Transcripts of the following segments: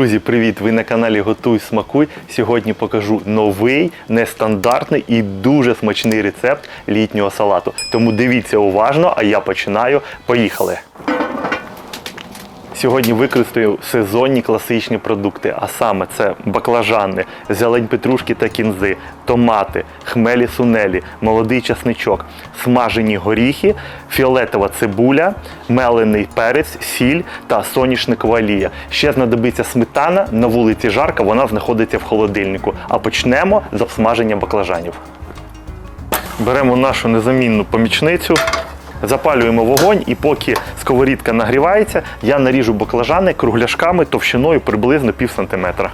Друзі, привіт! Ви на каналі Готуй Смакуй. Сьогодні покажу новий, нестандартний і дуже смачний рецепт літнього салату. Тому дивіться уважно, а я починаю. Поїхали! Сьогодні використаю сезонні класичні продукти, а саме це баклажани, зелень петрушки та кінзи, томати, хмелі сунелі, молодий часничок, смажені горіхи, фіолетова цибуля, мелений перець, сіль та соняшникова олія. Ще знадобиться сметана, на вулиці жарка, вона знаходиться в холодильнику. А почнемо з обсмаження баклажанів. Беремо нашу незамінну помічницю. Запалюємо вогонь і поки сковорідка нагрівається, я наріжу баклажани кругляшками товщиною приблизно пів сантиметра.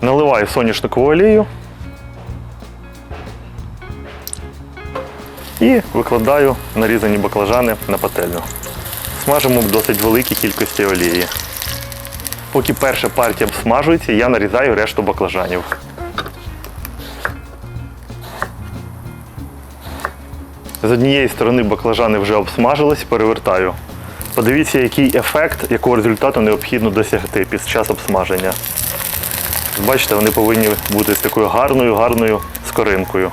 Наливаю соняшникову олію і викладаю нарізані баклажани на пательню. Смажимо в досить великій кількості олії. Поки перша партія обсмажується, я нарізаю решту баклажанів. З однієї сторони баклажани вже обсмажились, перевертаю. Подивіться, який ефект, якого результату необхідно досягти під час обсмаження. Бачите, вони повинні бути з такою гарною, гарною скоринкою.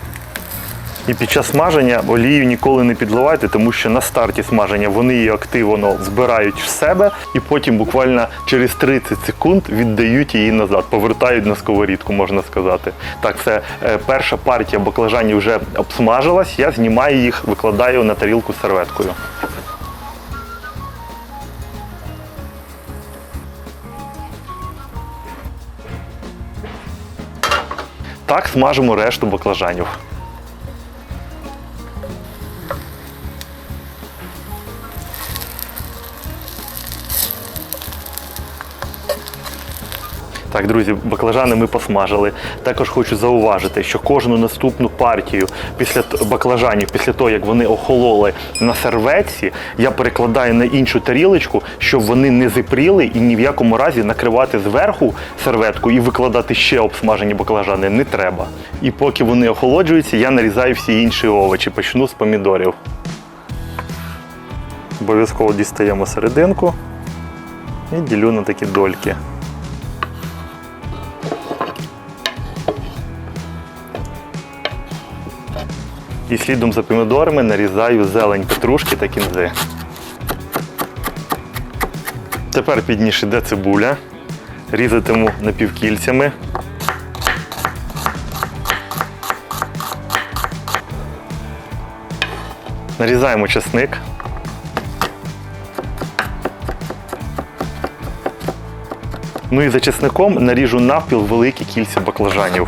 І під час смаження олію ніколи не підливайте, тому що на старті смаження вони її активно збирають в себе і потім буквально через 30 секунд віддають її назад, повертають на сковорідку, можна сказати. Так, все, е, перша партія баклажанів вже обсмажилась, я знімаю їх, викладаю на тарілку серветкою. Так смажимо решту баклажанів. Так, друзі, баклажани ми посмажили. Також хочу зауважити, що кожну наступну партію після баклажанів, після того, як вони охололи на серветці, я перекладаю на іншу тарілочку, щоб вони не зипріли і ні в якому разі накривати зверху серветку і викладати ще обсмажені баклажани не треба. І поки вони охолоджуються, я нарізаю всі інші овочі. Почну з помідорів. Обов'язково дістаємо серединку і ділю на такі дольки. І слідом за помідорами нарізаю зелень петрушки та кінзи. Тепер підніше йде цибуля. Різатиму напівкільцями. Нарізаємо чесник. Ну і за чесником наріжу навпіл великі кільця баклажанів.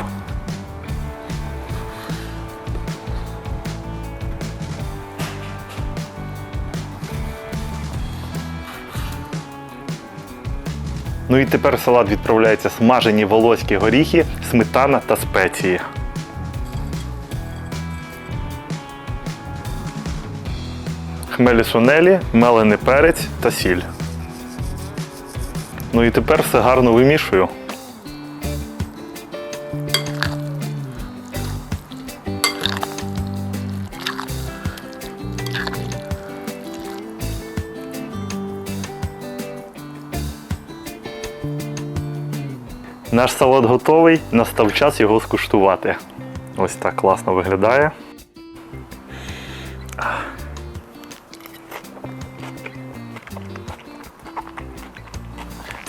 Ну і тепер салат відправляються смажені волоські горіхи, сметана та спеції. Хмелі сунелі, мелений перець та сіль. Ну і тепер все гарно вимішую. Наш салат готовий, настав час його скуштувати. Ось так класно виглядає.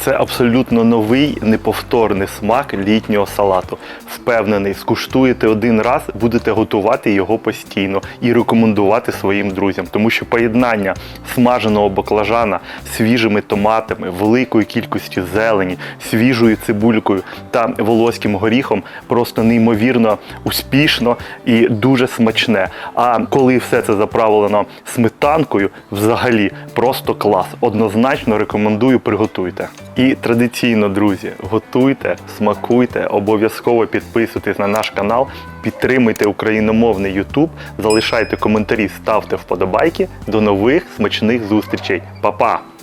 Це абсолютно новий неповторний смак літнього салату. Впевнений, скуштуєте один раз, будете готувати його постійно і рекомендувати своїм друзям, тому що поєднання смаженого баклажана свіжими томатами, великою кількістю зелені, свіжою цибулькою та волоським горіхом просто неймовірно успішно і дуже смачне. А коли все це заправлено сметанкою, взагалі просто клас. Однозначно рекомендую, приготуйте. І традиційно, друзі, готуйте, смакуйте, обов'язково підписуйтесь на наш канал, підтримуйте україномовний YouTube, залишайте коментарі, ставте вподобайки. До нових смачних зустрічей. Па-па!